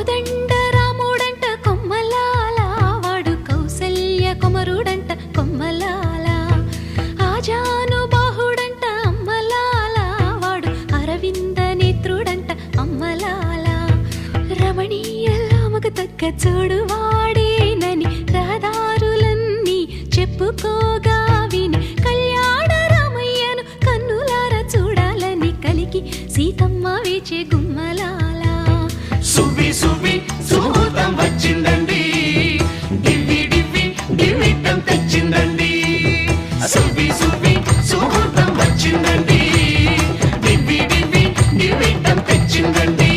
కోదండ రాముడంట కొమ్మలాల వాడు కౌసల్య కుమరుడంట కొమ్మలాల. ఆజాను బాహుడంట అమ్మలాల వాడు అరవింద నేత్రుడంట అమ్మలాల. రమణీయలామకు తగ్గ చూడు వాడేనని రహదారులన్నీ చెప్పుకోగా విని కళ్యాణ రామయ్యను కన్నులార చూడాలని కలిగి సీతమ్మ వేచే గుమ్మ సువ్వి సువ్వి సుహూతం వచ్చిందండి. డివ్వి డివ్వి డివిటం తెచ్చిందండి. సువ్వి సువ్వి సుహూతం వచ్చిందండి. డివ్వి డివ్వి డివిటం తెచ్చిందండి.